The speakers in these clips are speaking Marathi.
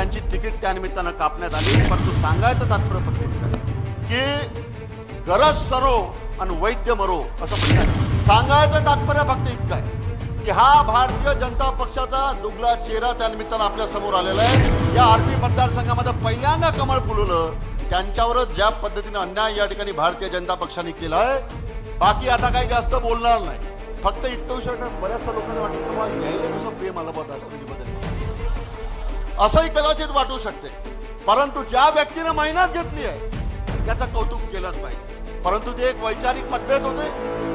त्यांची तिकीट त्यानिमित्तानं कापण्यात आली परंतु सांगायचं तात्पर्य फक्त की गरज सरो आणि वैद्य मरो असं म्हणतात. सांगायचं तात्पर्य फक्त इतकं आहे की हा भारतीय जनता पक्षाचा दुगला चेहरा त्यानिमित्तानं आपल्यासमोर आलेला आहे. या आर्मी मतदारसंघामध्ये पहिल्यांदा कमळ फुलवलं. त्यांच्यावरच ज्या पद्धतीने अन्याय या ठिकाणी भारतीय जनता पक्षाने केला आहे बाकी आता काही जास्त बोलणार नाही. फक्त इतकं विषय बऱ्याचशा लोकांना वाटतं यायला कसं प्रेम आलं बघा असंही कदाचित वाटू शकते. परंतु ज्या व्यक्तीने मेहनत घेतली आहे त्याचं कौतुक केलंच पाहिजे. परंतु ते एक वैचारिक मतभेद होते.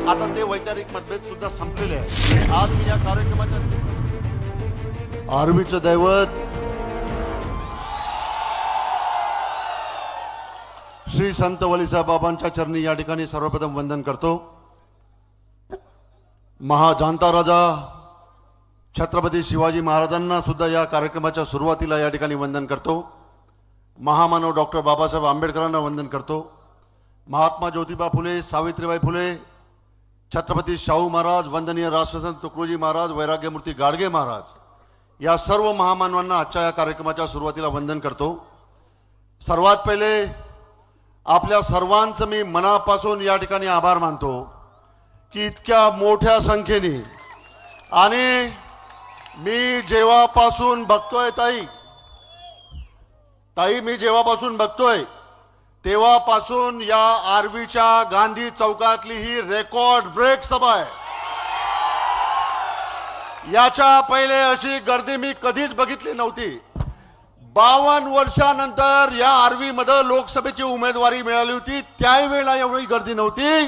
आता ते वैचारिक मतभेद सुद्धा संपलेले आहे आज मी या कार्यक्रमाच्या आर्मीचं दैवत श्री संत वलीसाहेब बाबांच्या चरणी या ठिकाणी सर्वप्रथम वंदन करतो. महाजांता राजा छत्रपती शिवाजी महाराजांना सुद्धा या कार्यक्रमाच्या सुरुवातीला या ठिकाणी वंदन करतो. महामानव डॉक्टर बाबासाहेब आंबेडकरांना वंदन करतो. महात्मा ज्योतिबा फुले सावित्रीबाई फुले छत्रपती शाहू महाराज वंदनीय राष्ट्रसंत तुकडोजी महाराज वैराग्यमूर्ती गाडगे महाराज या सर्व महामानवांना आजच्या या कार्यक्रमाच्या सुरुवातीला वंदन करतो. सर्वात पहिले आपल्या सर्वांचं मी मनापासून या ठिकाणी आभार मानतो की इतक्या मोठ्या संख्येने आणि मी जेव्हापासून बघतोय ताई ताई मी जेव्हापासून बघतोय तेव्हापासून या आर्वीच्या गांधी चौकातली ही रेकॉर्ड ब्रेक सभा आहे. याच्या पहिले अशी गर्दी मी कधीच बघितली नव्हती. बावन्न वर्षानंतर या आर्वीमध्ये लोकसभेची उमेदवारी मिळाली होती त्यावेळेला एवढी गर्दी नव्हती.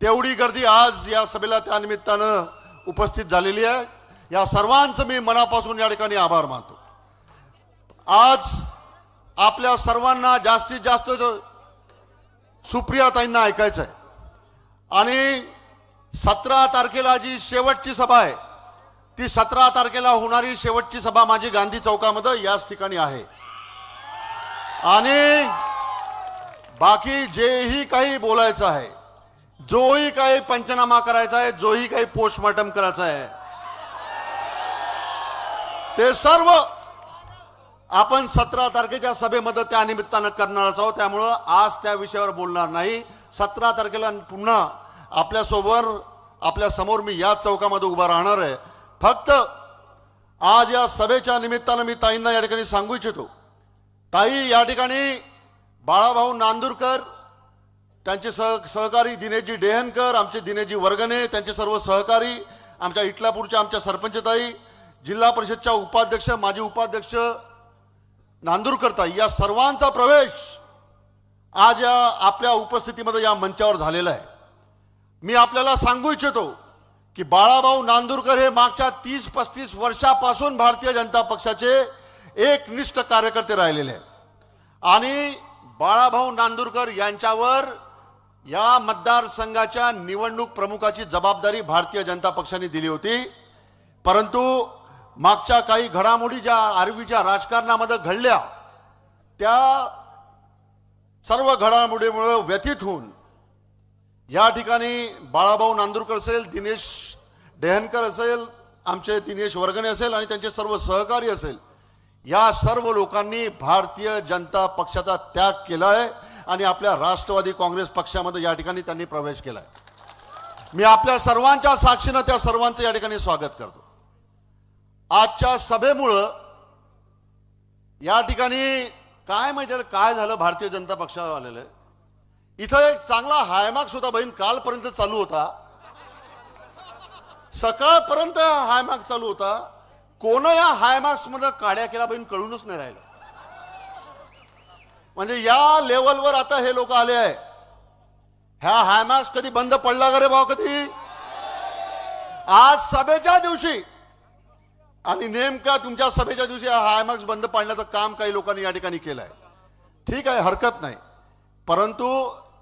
तेवढी गर्दी आज या सभेला त्या निमित्तानं उपस्थित झालेली आहे. या सर्वांचं मी मनापासून या ठिकाणी आभार मानतो. आज आपल्या सर्वांना जास्तीत जास्त सुप्रियाताईंना ऐकायचं आहे. आणि सतरा तारखेला जी शेवटची सभा आहे ती सतरा तारखेला होणारी शेवटची सभा माझी गांधी चौकामध्ये याच ठिकाणी आहे. आणि बाकी जेही काही बोलायचं आहे जोही काही पंचनामा करायचा आहे जोही काही पोस्टमॉर्टम करायचा आहे ते सर्व आपण सतरा तारखेच्या सभेमध्ये त्या निमित्तानं करणारच आहोत. त्यामुळं आज त्या विषयावर बोलणार नाही. सतरा तारखेला पुन्हा आपल्यासोबत आपल्यासमोर मी याच चौकामध्ये उभा राहणार आहे. फक्त आज या सभेच्या निमित्तानं मी ताईंना या ठिकाणी सांगू इच्छितो. ताई या ठिकाणी बाळाभाऊ नांदूरकर त्यांचे सह सहकारी दिनेशजी डेहनकर आमचे दिनेशजी वर्गणे त्यांचे सर्व सहकारी आमच्या इटलापूरच्या आमच्या सरपंचताई जिल्हा परिषदच्या उपाध्यक्ष माजी उपाध्यक्ष नांदूरकरता या सर्वांचा प्रवेश आज या आपल्या उपस्थितीमध्ये या मंचावर झालेला आहे. मी आपल्याला सांगू इच्छितो की बाळाभाऊ नांदूरकर हे मागच्या तीस पस्तीस वर्षापासून भारतीय जनता पक्षाचे एकनिष्ठ कार्यकर्ते राहिलेले आहेत. आणि बाळाभाऊ नांदूरकर यांच्यावर या मतदारसंघाच्या निवडणूक प्रमुखाची जबाबदारी भारतीय जनता पक्षाने दिली होती. परंतु मागच्या काही घडामोडी ज्या आरवीच्या राजकारणामध्ये घडल्या त्या सर्व घडामोडीमुळे व्यथित होऊन या ठिकाणी बाळाभाऊ नांदूरकर असेल दिनेश डेहनकर असेल आमचे दिनेश वर्गणे असेल आणि त्यांचे सर्व सहकारी असेल या सर्व लोकांनी भारतीय जनता पक्षाचा त्याग केला आहे आणि आपल्या राष्ट्रवादी काँग्रेस पक्षामध्ये या ठिकाणी त्यांनी प्रवेश केला आहे मी आपल्या सर्वांच्या साक्षीनं त्या सर्वांचं या ठिकाणी स्वागत करतो. आजच्या सभेमुळं या ठिकाणी काय माहिती काय झालं भारतीय जनता पक्षावर आलेलं आहे. इथं एक चांगला हायमार्क्स होता बहीण कालपर्यंत चालू होता. सकाळपर्यंत हायमार्क चालू होता. कोण या हायमार्क्समध्ये काड्या केला बहीण कळूनच नाही राहिलं. म्हणजे या लेवलवर आता हे लोक आले आहे. ह्या हायमार्क्स कधी बंद पडला का रे भाऊ कधी? आज सभेच्या दिवशी आणि नेमका तुमच्या सभेच्या दिवशी हायमार्क्स बंद पाडण्याचं काम काही लोकांनी या ठिकाणी केलं आहे ठीक आहे हरकत नाही. परंतु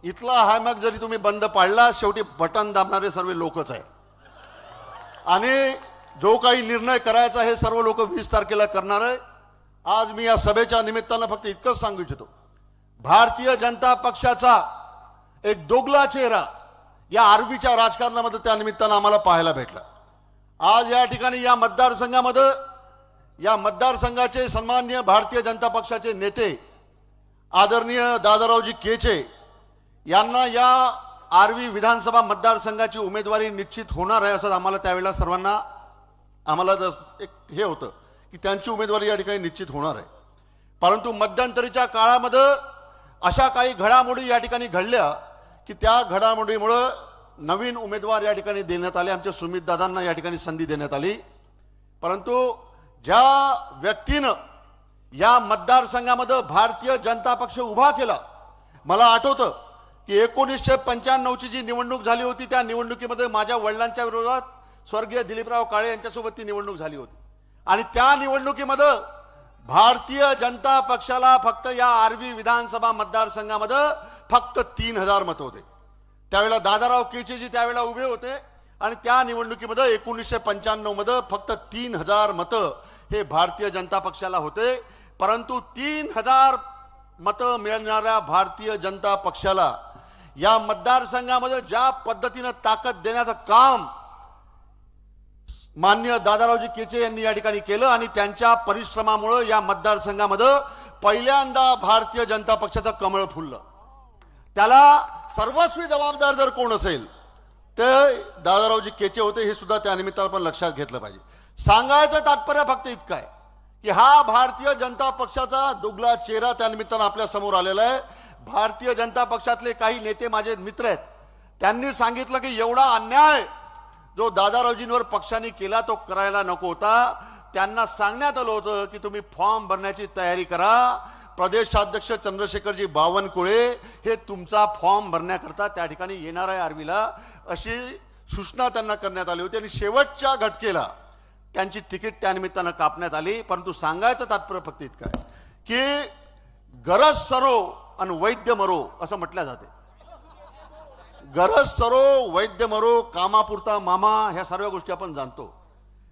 इथला हायमार्क जरी तुम्ही बंद पाडला शेवटी बटन दाबणारे सर्व लोकच आहे. आणि जो काही निर्णय करायचा हे सर्व लोक वीस तारखेला करणार आहे. आज मी या सभेच्या निमित्तानं फक्त इतकंच सांगू इच्छितो. भारतीय जनता पक्षाचा एक दोगला चेहरा या आरवीच्या राजकारणामध्ये त्या निमित्तानं आम्हाला पाहायला भेटला. आज या ठिकाणी या मतदारसंघामध्ये या मतदारसंघाचे सन्मान्य भारतीय जनता पक्षाचे नेते आदरणीय दादारावजी केचे यांना या आर्वी विधानसभा मतदारसंघाची उमेदवारी निश्चित होणार आहे असं आम्हाला त्यावेळेला सर्वांना आम्हाला एक हे होतं की त्यांची उमेदवारी या ठिकाणी निश्चित होणार आहे. परंतु मध्यंतरीच्या काळामध्ये अशा काही घडामोडी या ठिकाणी घडल्या की त्या घडामोडीमुळं नवीन उमेदवार या ठिकाणी देण्यात आले. आमच्या सुमित दादांना या ठिकाणी संधी देण्यात आली. परंतु ज्या व्यक्तीनं या मतदारसंघामध्ये भारतीय जनता पक्ष उभा केला मला आठवतं की एकोणीसशे पंच्याण्णवची जी निवडणूक झाली होती त्या निवडणुकीमध्ये माझ्या वडिलांच्या विरोधात स्वर्गीय दिलीपराव काळे यांच्यासोबत ती निवडणूक झाली होती. आणि त्या निवडणुकीमध्ये भारतीय जनता पक्षाला फक्त या आरवी विधानसभा मतदारसंघामध्ये फक्त तीन हजार मत होते. त्यावेळेला दादाराव केचेजी त्यावेळेला उभे होते. आणि त्या निवडणुकीमध्ये एकोणीसशे पंच्याण्णवमध्ये फक्त तीन हजार मतं हे भारतीय जनता पक्षाला होते. परंतु तीन हजार मतं मिळणाऱ्या भारतीय जनता पक्षाला या मतदारसंघामध्ये ज्या पद्धतीनं ताकद देण्याचं काम मान्य दादारावजी केचे यांनी या ठिकाणी केलं आणि त्यांच्या परिश्रमामुळं या मतदारसंघामध्ये पहिल्यांदा भारतीय जनता पक्षाचं कमळ फुललं. त्याला सर्वस्वी जबाबदार जर कोण असेल ते दादारावजी केचे होते हे सुद्धा त्या निमित्तानं पण लक्षात घेतलं पाहिजे. सांगायचं तात्पर्य फक्त इतकं आहे की हा भारतीय जनता पक्षाचा दुगला चेहरा त्या निमित्तानं आपल्यासमोर आलेला आहे. भारतीय जनता पक्षातले काही नेते माझे मित्र आहेत त्यांनी सांगितलं की एवढा अन्याय जो दादारावजींवर पक्षाने केला तो करायला नको होता. त्यांना सांगण्यात आलं होतं की तुम्ही फॉर्म भरण्याची तयारी करा प्रदेशाध्यक्ष चंद्रशेखरजी बावनकुळे हे तुमचा फॉर्म भरण्याकरता त्या ठिकाणी येणार आहे आर्मीला अशी सूचना त्यांना करण्यात आली होती आणि शेवटच्या घटकेला त्यांची तिकीट त्यानिमित्तानं कापण्यात आली. परंतु सांगायचं तात्पर्य फक्त इतकं आहे की गरज सरो आणि वैद्य मरो असं म्हटलं जाते. गरज सरो वैद्य मरो कामापुरता मामा ह्या सर्व गोष्टी आपण जाणतो.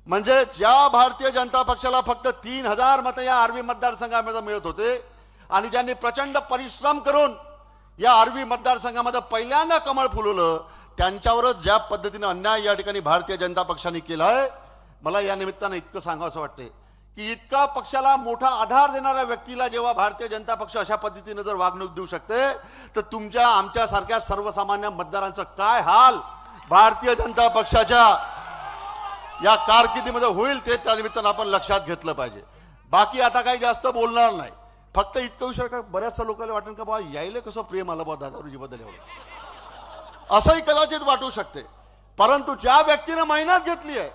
म्हणजे ज्या भारतीय जनता पक्षाला फक्त तीन हजार मत या आर्वी मतदारसंघामध्ये मिळत होते आणि ज्यांनी प्रचंड परिश्रम करून या आरवी मतदारसंघामध्ये पहिल्यांदा कमळ फुलवलं त्यांच्यावरच ज्या पद्धतीने अन्याय या ठिकाणी भारतीय जनता पक्षाने केला आहे मला या निमित्तानं इतकं सांगावं असं वाटते की इतका पक्षाला मोठा आधार देणाऱ्या व्यक्तीला जेव्हा भारतीय जनता पक्ष अशा पद्धतीने जर वागणूक देऊ शकते तर तुमच्या आमच्यासारख्या सर्वसामान्य मतदारांचं काय हाल भारतीय जनता पक्षाच्या या कारकिर्दीमध्ये होईल ते त्या निमित्तानं आपण लक्षात घेतलं पाहिजे. बाकी आता काही जास्त बोलणार नाही. फक्त इतकं विषय का बऱ्याचशा लोकांना वाटेल का बा यायला कसं प्रेम आलं बा दादारूजीबद्दल एवढं. असंही कदाचित वाटू शकते. परंतु ज्या व्यक्तीनं मेहनत घेतली आहे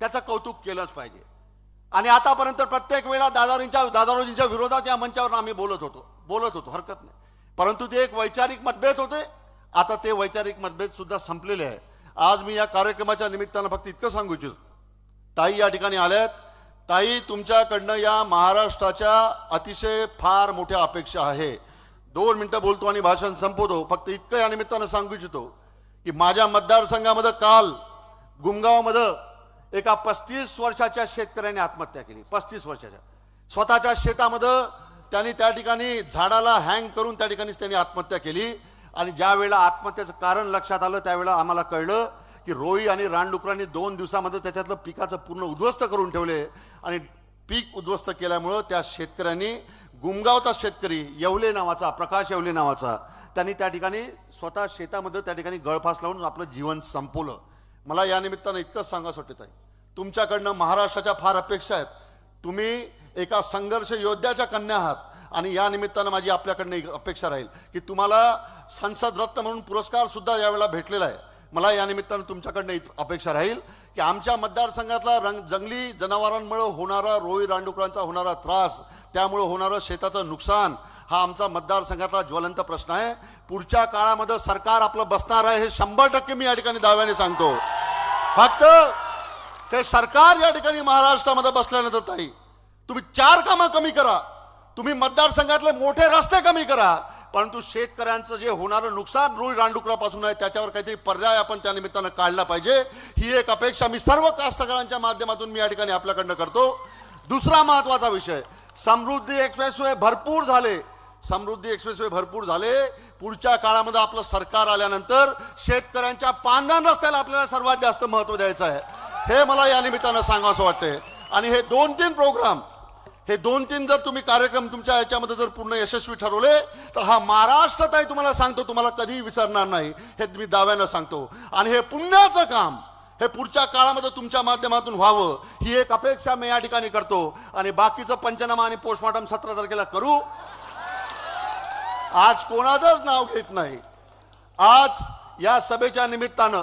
त्याचं कौतुक केलंच पाहिजे. आणि आतापर्यंत प्रत्येक वेळा दादारींच्या दादारोजींच्या विरोधात या मंचावर आम्ही बोलत होतो. बोलत होतो हरकत नाही. परंतु ते एक वैचारिक मतभेद होते. आता ते वैचारिक मतभेद सुद्धा संपलेले आहे. आज मी या कार्यक्रमाच्या निमित्तानं फक्त इतकं सांगू इच्छितो. ताई या ठिकाणी आल्यात. ताई तुमच्याकडनं या महाराष्ट्राच्या अतिशय फार मोठ्या अपेक्षा आहे. दोन मिनटं बोलतो आणि भाषण संपवतो. फक्त इतकं या निमित्तानं सांगू इच्छितो की माझ्या मतदारसंघामध्ये काल गुमगावमध्ये एका पस्तीस वर्षाच्या शेतकऱ्याने आत्महत्या केली. पस्तीस वर्षाच्या. स्वतःच्या शेतामध्ये त्यांनी त्या ठिकाणी झाडाला हँग करून त्या ठिकाणीच त्यांनी आत्महत्या केली. आणि ज्या वेळेला आत्महत्येचं कारण लक्षात आलं त्यावेळेला आम्हाला कळलं की रोई आणि रानडुकरांनी दोन दिवसामध्ये त्याच्यातलं पिकाचं पूर्ण उद्ध्वस्त करून ठेवले आणि पीक उद्ध्वस्त केल्यामुळं त्या शेतकऱ्यांनी गुमगावचा शेतकरी येवले नावाचा प्रकाश येवले नावाचा त्यांनी त्या ठिकाणी स्वतः शेतामध्ये त्या ठिकाणी गळफास लावून आपलं जीवन संपवलं. मला या निमित्तानं इतकंच सांगायचं वाटत आहे तुमच्याकडनं महाराष्ट्राच्या फार अपेक्षा आहेत. तुम्ही एका संघर्ष योद्ध्याच्या कन्या आहात आणि या निमित्तानं माझी आपल्याकडनं एक अपेक्षा राहील की तुम्हाला संसद रत्न म्हणून पुरस्कार सुद्धा यावेळेला भेटलेला आहे. मला या निमित्तानं तुमच्याकडनं अपेक्षा राहील की आमच्या मतदारसंघातला रंग जंगली जनावरांमुळे होणारा रोई रानडुकरांचा होणारा त्रास त्यामुळे होणारं शेताचं नुकसान हा आमचा मतदारसंघातला ज्वलंत प्रश्न आहे. पुढच्या काळामध्ये सरकार आपलं बसणार आहे हे शंभर टक्के मी या ठिकाणी दाव्याने सांगतो. फक्त ते सरकार या ठिकाणी महाराष्ट्रामध्ये बसल्यानंतर ताई तुम्ही चार कामं कमी करा. तुम्ही मतदारसंघातले मोठे रस्ते कमी करा. परंतु शेतकऱ्यांचं जे होणारं नुकसान रुई रानडुकरापासून आहे त्याच्यावर काहीतरी पर्याय आपण त्या निमित्तानं काढला पाहिजे. ही एक अपेक्षा मी सर्व कास्तकारांच्या माध्यमातून मी या ठिकाणी आपल्याकडनं करतो. दुसरा महत्त्वाचा विषय समृद्धी एक्सप्रेसवे भरपूर झाले. समृद्धी एक्सप्रेसवे भरपूर झाले. पुढच्या काळामध्ये आपलं सरकार आल्यानंतर शेतकऱ्यांच्या पांधन रस्त्याला आपल्याला सर्वात जास्त महत्त्व द्यायचं आहे. हे मला या निमित्तानं सांगावं वाटतंय. आणि हे दोन तीन प्रोग्राम हे दोन तीन जर तुम्ही कार्यक्रम तुमच्या याच्यामध्ये जर पूर्ण यशस्वी ठरवले तर हा महाराष्ट्रातही तुम्हाला सांगतो तुम्हाला कधीही विसरणार नाही. हे मी दाव्यानं सांगतो. आणि हे पुण्याचं काम हे पुढच्या काळामध्ये तुमच्या माध्यमातून व्हावं ही एक अपेक्षा मी या ठिकाणी करतो. आणि बाकीचं पंचनामा आणि पोस्टमॉर्टम सतरा तारखेला करू. आज कोणाचंच नाव घेत नाही. आज या सभेच्या निमित्तानं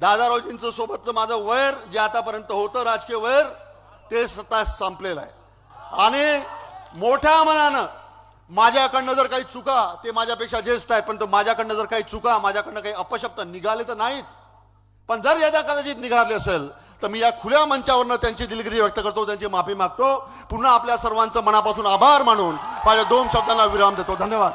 दादारावजींचं सोबतचं माझं वैर जे आतापर्यंत होतं राजकीय वैर ते स्वतः संपलेलं आहे. आणि मोठ्या मनानं माझ्याकडनं जर काही चुका ते माझ्यापेक्षा ज्येष्ठ आहे पण तो माझ्याकडनं जर काही चुका माझ्याकडनं काही अपशब्द निघाले तर नाहीच. पण जर यदा कदाचित निघाले असेल तर मी या खुल्या मंचावरनं त्यांची दिलगिरी व्यक्त करतो त्यांची माफी मागतो. पुन्हा आपल्या सर्वांचं मनापासून आभार मानून माझ्या दोन शब्दांना विराम देतो. धन्यवाद.